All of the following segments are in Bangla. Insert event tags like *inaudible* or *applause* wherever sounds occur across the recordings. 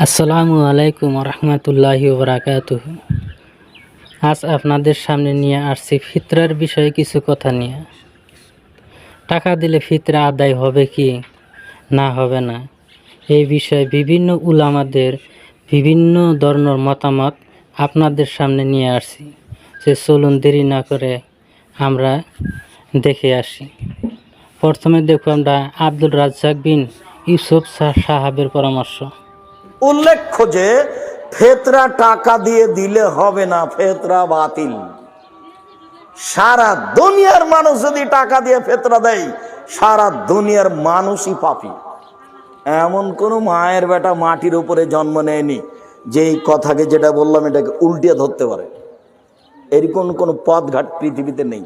আসসালামু আলাইকুম রহমতুল্লাহি বরাকাত আজ আপনাদের সামনে নিয়ে আসছি ফিতরার বিষয়ে কিছু কথা নিয়ে। টাকা দিলে ফিতরা আদায় হবে কি, না হবে না, এই বিষয়ে বিভিন্ন উলামাদের বিভিন্ন ধরনের মতামত আপনাদের সামনে নিয়ে আসছি। যে চলুন দেরি না করে আমরা দেখে আসি। প্রথমে দেখব আমরা আব্দুল রাজ্জাক বিন ইউসুফ সাহাবের পরামর্শ। উল্লেখ্য যে, ফেতরা টাকা দিয়ে দিলে হবে না ফেতরা বাতিল। সারা দুনিয়ার মানুষ যদি টাকা দিয়ে ফেতরা দেয়, সারা দুনিয়ার মানুষই পাপি। এমন কোন মায়ের বেটা মাটির উপরে জন্ম নেয়নি যে এই কথাকে যেটা বললাম, এটাকে উল্টিয়ে ধরতে পারে। এরকম কোনো পথঘাট পৃথিবীতে নেই।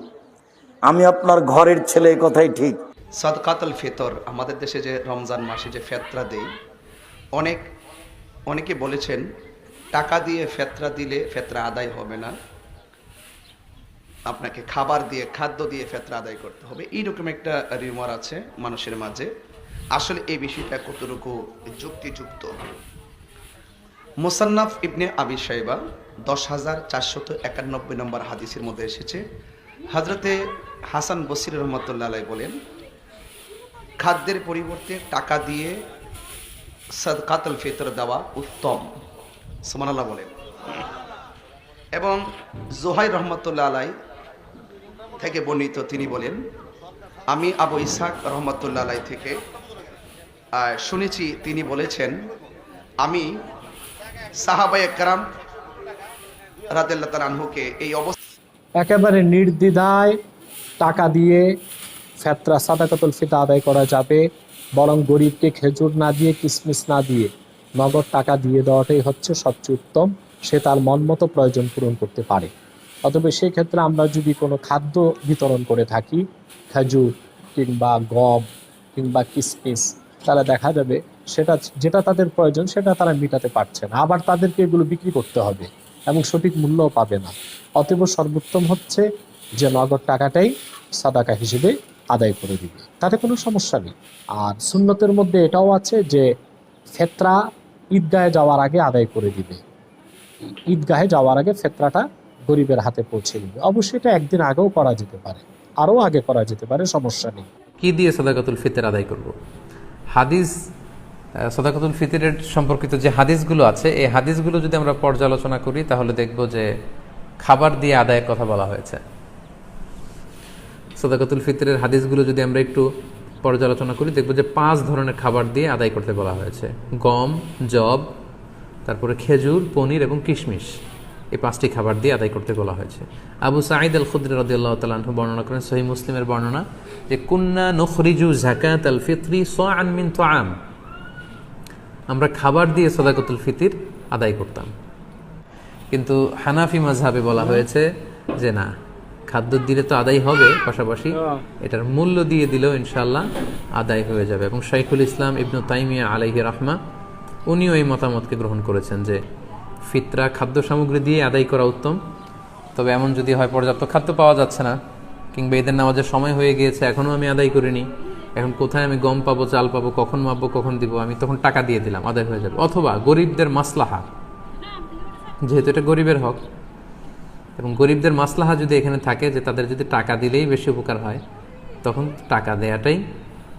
আমি আপনার ঘরের ছেলে কথাই ঠিক। সদকাতুল ফিতর, আমাদের দেশে যে রমজান মাসে যে ফেতরা দেই অনেক অনেকে বলেছেন, টাকা দিয়ে ফেতরা দিলে ফেতরা আদায় হবে না। আপনাকে খাবার দিয়ে, খাদ্য দিয়ে ফেতরা আদায় করতে হবে। এইরকম একটা রিউমার আছে মানুষের মাঝে। আসলে এই বিষয়টা কতটুকু যুক্তিযুক্ত? মুসান্নাফ ইবনে আবি সাইবা দশ হাজার চারশত একানব্বই নম্বর হাদিসের মধ্যে এসেছে। হজরতে হাসান বসির রহমতুল্লাহ বলেন, খাদ্যের পরিবর্তে টাকা দিয়ে সদকাতুল ফিতর দেওয়া উত্তম। সুমানাল্লাহ বলেন। এবং জোহাই রহমতুল্লাহ আলাই থেকে বর্ণিত তিনি বলেন, আমি আবু ইসাক রহমতুল্লাহ আলাই থেকে শুনেছি তিনি বলেছেন, আমি সাহাবাই একরাম রাদেল্লা তালানহুকে এই অবস্থা একেবারে নির্দ্বিধায় টাকা দিয়ে ফেতরা সাদাকাতুল ফিতা আদায় করা যাবে। বরং গরিবকে খেজুর না দিয়ে, কিসমিস না দিয়ে, নগদ টাকা দিয়ে দেওয়াটাই হচ্ছে সবচেয়ে উত্তম। সে তার মন মতো প্রয়োজন পূরণ করতে পারে। অতএব সেই ক্ষেত্রে আমরা যদি কোনো খাদ্য বিতরণ করে থাকি, খেজুর কিংবা গম কিংবা কিসমিস, তাহলে দেখা যাবে সেটা, যেটা তাদের প্রয়োজন সেটা তারা মেটাতে পারছে না। আবার তাদেরকে এগুলো বিক্রি করতে হবে এবং সঠিক মূল্যও পাবে না। অতএব সর্বোত্তম হচ্ছে যে নগদ টাকাটাই সাদাকা হিসেবে আদায় করে দিবে। তাতে কোনো সমস্যা নেই। আর সুন্নতের মধ্যে এটাও আছে যে, ফেতরা ঈদগাহে যাওয়ার আগে আদায় করে দিবে। ঈদগাহে যাওয়ার আগে ফেতরাটা গরিবের হাতে পৌঁছে দিবে। অবশ্যই এটা একদিন আগেও করা যেতে পারে। আরও আগে করা যেতে পারে, সমস্যা নেই। কি দিয়ে সদাকাতুল ফিতর আদায় করব? হাদিস সদাকাতুল ফিতরের সম্পর্কিত যে হাদিসগুলো আছে, এই হাদিসগুলো যদি আমরা পর্যালোচনা করি, তাহলে দেখব যে খাবার দিয়ে আদায়ের কথা বলা হয়েছে। সদাকাতুল ফিতরের হাদিসগুলো যদি আমরা একটু পর্যালোচনা করি, দেখব যে পাঁচ ধরনের খাবার দিয়ে আদায় করতে বলা হয়েছে। গম, জব, তারপরে খেজুর, পনির এবং কিশমিশ। এই পাঁচটি খাবার দিয়ে আদায় করতে বলা হয়েছে। আবু সাঈদ আল খুদ্র রদি আল্লাহ তালাহ বর্ণনা করেন সহি মুসলিমের বর্ণনা যে, কুন্না নখরিজু জাকাত আল ফিতরি সোয়ান মিন তোয়াম আমরা খাবার দিয়ে সদাকতুল ফিতির আদায় করতাম। কিন্তু হানাফি মাঝহাবে বলা হয়েছে যে, না খাদ্য দিলে তো আদায় হবে পাশাপাশি এটার মূল্য দিয়ে দিলেও ইনশাল্লাহ আদায় হয়ে যাবে। এবং শাইখুল ইসলাম ইবনু তাইমিয়া আলাইহি রহমা উনিও এই মতামতকে গ্রহণ করেছেন যে ফিতরা খাদ্য সামগ্রী দিয়ে আদায় করা উত্তম। তবে এমন যদি হয় পর্যাপ্ত খাদ্য পাওয়া যাচ্ছে না কিংবা এদের নামাজের সময় হয়ে গিয়েছে এখনও আমি আদায় করিনি এখন কোথায় আমি গম পাবো চাল পাবো কখন মাপবো কখন দিব আমি তখন টাকা দিয়ে দিলাম আদায় হয়ে যাবে। অথবা গরিবদের মাসলাহা যেহেতু এটা গরিবের হক এবং গরিবদের মাসলাহা যদি এখানে থাকে যে তাদের যদি টাকা দিলেই বেশি উপকার হয়, তখন টাকা দেয়াটাই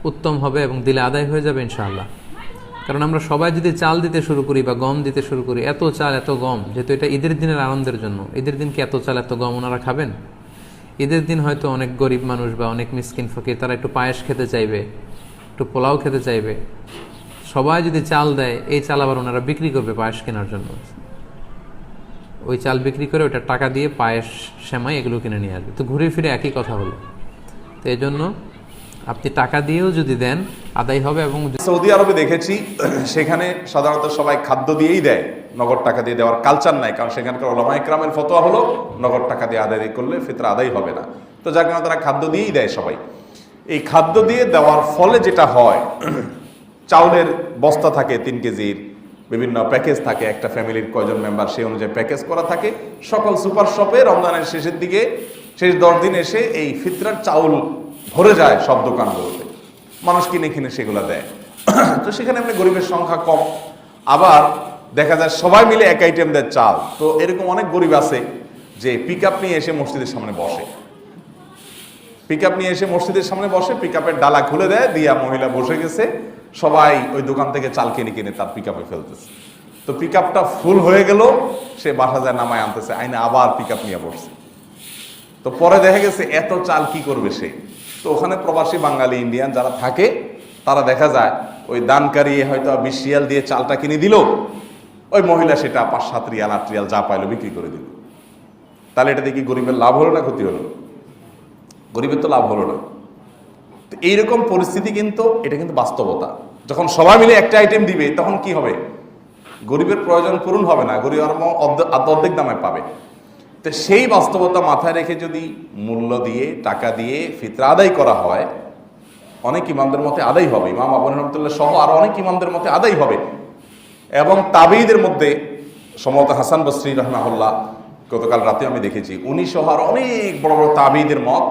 উত্তম হবে এবং দিলে আদায় হয়ে যাবে ইনশাআল্লাহ। কারণ আমরা সবাই যদি চাল দিতে শুরু করি বা গম দিতে শুরু করি, এত চাল, এত গম, যেহেতু এটা ঈদের দিনের আনন্দের জন্য, ঈদের দিন কি এত চাল, এত গম ওনারা খাবেন? ঈদের দিন হয়তো অনেক গরিব মানুষ বা অনেক মিসকিন ফকির, তারা একটু পায়েস খেতে চাইবে, একটু পোলাও খেতে চাইবে। সবাই যদি চাল দেয়, এই চাল আবার ওনারা বিক্রি করবে পায়েস কেনার জন্য। ওই চাল বিক্রি করে ওটা টাকা দিয়ে পায়েস সেমাই এগুলো কিনে নিয়ে আসবে। তো ঘুরে ফিরে একই কথা হলো। তো এই জন্য আপনি টাকা দিয়েও যদি দেন, আদায় হবে এবং সৌদি আরবে দেখেছি, সেখানে সাধারণত সবাই খাদ্য দিয়েই দেয়, নগদ টাকা দিয়ে দেওয়ার কালচার নাই, কারণ সেখানকার ওলামা ইকরামের ফতোয়া হলো, নগদ টাকা দিয়ে আদায় করলে ফিতরা আদায় হবে না। তো যার কারণে তারা খাদ্য দিয়েই দেয় সবাই। এই খাদ্য দিয়ে দেওয়ার ফলে যেটা হয়, চাউলের বস্তা থাকে তিন কেজির বিভিন্ন প্যাকেজ থাকে, একটা ফ্যামিলির কয়জন মেম্বার সেই অনুযায়ী প্যাকেজ করা থাকে। সকল সুপার শপে রমজানের শেষের দিকে, শেষ দশ দিন এসে এই ফিতরার চাউল ভরে যায় সব দোকানগুলোতে। মানুষ কিনে কিনে সেগুলো দেয়। *clears throat* তো সেখানে এমনি গরিবের সংখ্যা কম। আবার দেখা যায় সবাই মিলে এক আইটেম দেয় চাল। তো এরকম অনেক গরিব আছে যে পিক নিয়ে এসে মসজিদের সামনে বসে। পিক নিয়ে এসে মসজিদের সামনে বসে পিক ডালা খুলে দেয়, দিয়া মহিলা বসে গেছে। সবাই ওই দোকান থেকে চাল কিনে কিনে তার পিক আপে ফেলতেছে। তো পিক আপটা ফুল হয়ে গেল, সে বাসা যায় নামায় আনতেছে, আইনে আবার পিক আপ নিয়ে বসছে। তো পরে দেখা গেছে এত চাল কি করবে সে? তো ওখানে প্রবাসী বাঙালি ইন্ডিয়ান যারা থাকে, তারা দেখা যায় ওই দানকারী হয়তো বিশ রিয়াল দিয়ে চালটা কিনে দিল, ওই মহিলা সেটা পাঁচ, সাত রিয়াল, আট রিয়াল যা পাইলো বিক্রি করে দিল। তাহলে এটা দেখি গরিবের লাভ হলো না ক্ষতি হলো? গরিবের তো লাভ হলো না। এইরকম পরিস্থিতি কিন্তু, এটা কিন্তু বাস্তবতা। যখন সবাই মিলে একটা আইটেম দিবে, তখন কি হবে? গরিবের প্রয়োজন পূরণ হবে না, গরিব অর্ধেক দামে পাবে। তো সেই বাস্তবতা মাথায় রেখে যদি মূল্য দিয়ে, টাকা দিয়ে ফিতরা আদায় করা হয়, অনেক ইমামদের মতে আদায় হবে। ইমাম আবু রহমতুল্লাহ সহ আরও অনেক ইমামদের মতে আদায় হবে। এবং তাবিদের মধ্যে সম্ভবত হাসান বসরি রহমাহুল্লাহ, গতকাল রাতে আমি দেখেছি, উনি সহ আরও অনেক বড় বড় তাবিদের মত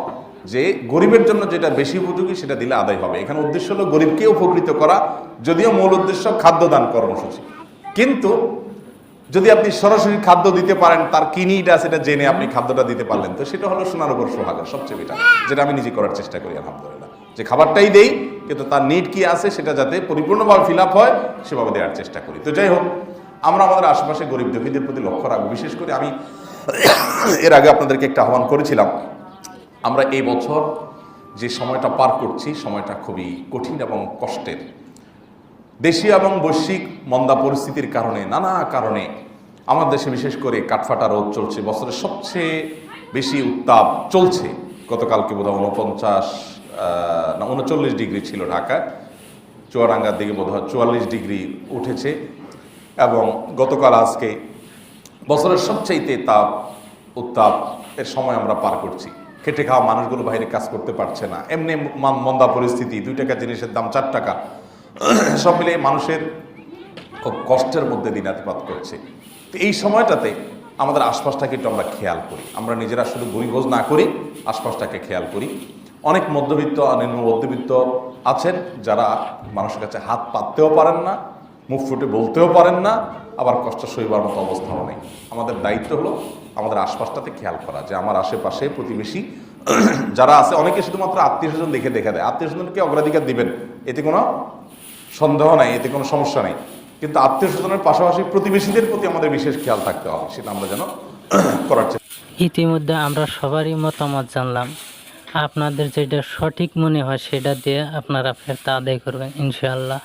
যে গরিবের জন্য যেটা বেশি উপযোগী, সেটা দিলে আদায় হবে। এখানে উদ্দেশ্য হলো গরিবকে উপকৃত করা, যদিও মূল উদ্দেশ্য খাদ্যদান কর্মসূচি। কিন্তু যদি আপনি সরাসরি খাদ্য দিতে পারেন, তার কি নিড আছে সেটা জেনে আপনি খাদ্যটা দিতে পারলেন। তো সেটা হলো সোনার উপর সোহাগা, সবচেয়ে বেটার যেটা আমি নিজে করার চেষ্টা করি, আলহামদুলিল্লাহ। যে খাবারটাই দেই, কিন্তু তার নিড কি আছে সেটা যাতে পরিপূর্ণভাবে ফিল আপ হয়, সেভাবে দেওয়ার চেষ্টা করি। তো যাই হোক, আমরা আমাদের আশেপাশে গরিব দুঃখীদের প্রতি লক্ষ্য রাখব। বিশেষ করে আমি *coughs* এর আগে আপনাদেরকে একটা আহ্বান করেছিলাম আমরা এই বছর যে সময়টা পার করছি, সময়টা খুবই কঠিন এবং কষ্টের। দেশীয় এবং বৈশ্বিক মন্দা পরিস্থিতির কারণে, নানা কারণে আমার দেশে বিশেষ করে কাঠফাটা রোদ চলছে, বছরের সবচেয়ে বেশি উত্তাপ চলছে। গতকালকে বোধ হয় উনপঞ্চাশ না উনচল্লিশ ডিগ্রি ছিল ঢাকায়। চুয়াডাঙ্গার দিকে বোধ হয় চুয়াল্লিশ ডিগ্রি উঠেছে এবং গতকাল আজকে বছরের সবচাইতে তাপ, উত্তাপ এর সময় আমরা পার করছি। খেটে খাওয়া মানুষগুলো বাইরে কাজ করতে পারছে না। এমনি মান- মন্দা পরিস্থিতি, দুই টাকা জিনিসের দাম চার টাকা। *clears throat* সব মিলিয়ে মানুষের খুব কষ্টের মধ্যে দিন দিনাতিপাত করছে। তো এই সময়টাতে আমাদের আশপাশটাকে একটু আমরা খেয়াল করি। আমরা নিজেরা শুধু বইবোঝ না করি, আশপাশটাকে খেয়াল করি। অনেক মধ্যবিত্ত নিম্ন মধ্যবিত্ত আছেন যারা মানুষের কাছে হাত পাততেও পারেন না, মুখ ফুটে বলতেও পারেন না, আবার কষ্ট সইবার মতো অবস্থাও নেই। আমাদের দায়িত্ব হলো আমাদের আশপাশটাতে খেয়াল করা যে আমার আশেপাশে প্রতিবেশী *clears throat* যারা আছে, অনেকে শুধুমাত্র আত্মীয় স্বজন দেখে দেখা দেয়। আত্মীয় স্বজনকে অগ্রাধিকার দিবেন, এতে কোনো সন্দেহ নাই, এতে কোনো সমস্যা নেই। কিন্তু আত্মীয় স্বজনের পাশাপাশি প্রতিবেশীদের প্রতি আমাদের বিশেষ খেয়াল থাকতে হবে, সেটা আমরা যেন *clears throat* করার ইতিমধ্যে আমরা সবারই মতামত জানলাম। আপনাদের যেটা সঠিক মনে হয়, সেটা দিয়ে আপনারা ফেরত আদায় করবেন, ইনশাআল্লাহ।